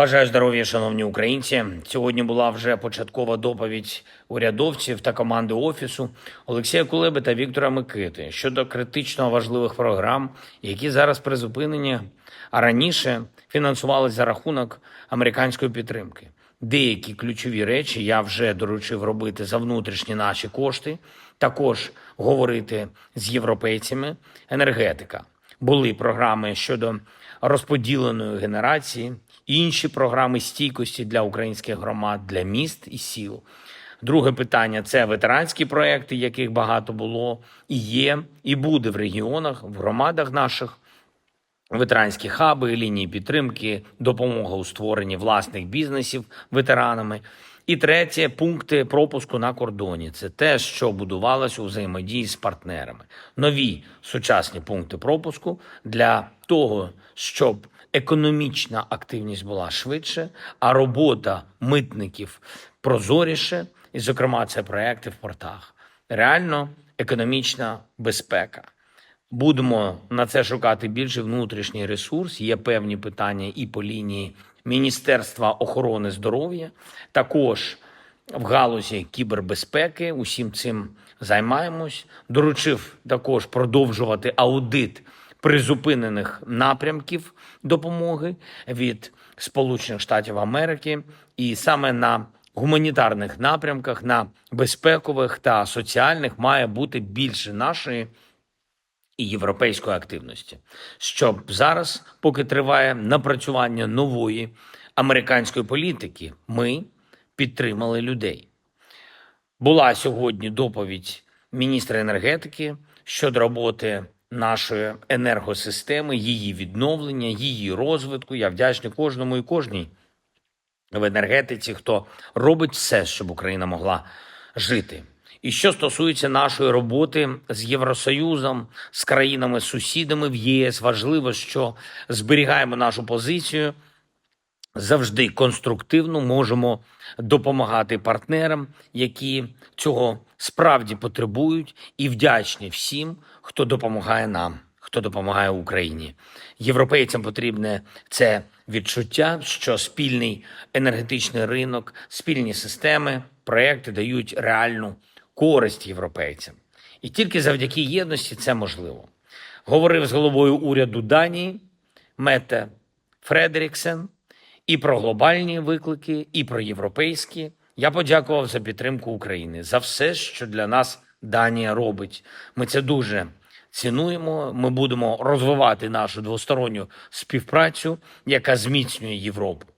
Бажаю здоров'я, шановні українці. Сьогодні була вже початкова доповідь урядовців та команди офісу Олексія Кулеби та Віктора Микити щодо критично важливих програм, які зараз призупинені, а раніше фінансувалися за рахунок американської підтримки. Деякі ключові речі я вже доручив робити за внутрішні наші кошти, також говорити з європейцями. Енергетика були програми щодо розподіленої генерації, інші програми стійкості для українських громад, для міст і сіл. Друге питання це ветеранські проекти, яких багато було і є, і буде в регіонах, в громадах наших. Ветеранські хаби, лінії підтримки, допомога у створенні власних бізнесів ветеранами. І третє пункти пропуску на кордоні. Це те, що будувалося у взаємодії з партнерами. Нові сучасні пункти пропуску для того, щоб економічна активність була швидше, а робота митників прозоріше. І, зокрема, це проекти в портах. Реально економічна безпека. Будемо на це шукати більше внутрішній ресурс. Є певні питання і по лінії Міністерства охорони здоров'я, також в галузі кібербезпеки. Усім цим займаємось. Доручив також продовжувати аудит призупинених напрямків допомоги від Сполучених Штатів Америки, і саме на гуманітарних напрямках, на безпекових та соціальних має бути більше нашої і європейської активності, щоб зараз, поки триває напрацювання нової американської політики, ми підтримали людей. Була сьогодні доповідь міністра енергетики щодо роботи нашої енергосистеми, її відновлення, її розвитку. Я вдячний кожному і кожній в енергетиці, хто робить все, щоб Україна могла жити. І що стосується нашої роботи з Євросоюзом, з країнами-сусідами в ЄС, важливо, що зберігаємо нашу позицію завжди конструктивно можемо допомагати партнерам, які цього справді потребують, і вдячні всім, хто допомагає нам, хто допомагає Україні. Європейцям потрібне це відчуття, що спільний енергетичний ринок, спільні системи, проекти дають реальну користь європейцям. І тільки завдяки єдності це можливо. Говорив з головою уряду Данії Мете Фредеріксен і про глобальні виклики, і про європейські. Я подякував за підтримку України за все, що для нас Данія робить. Ми це дуже цінуємо. Ми будемо розвивати нашу двосторонню співпрацю, яка зміцнює Європу.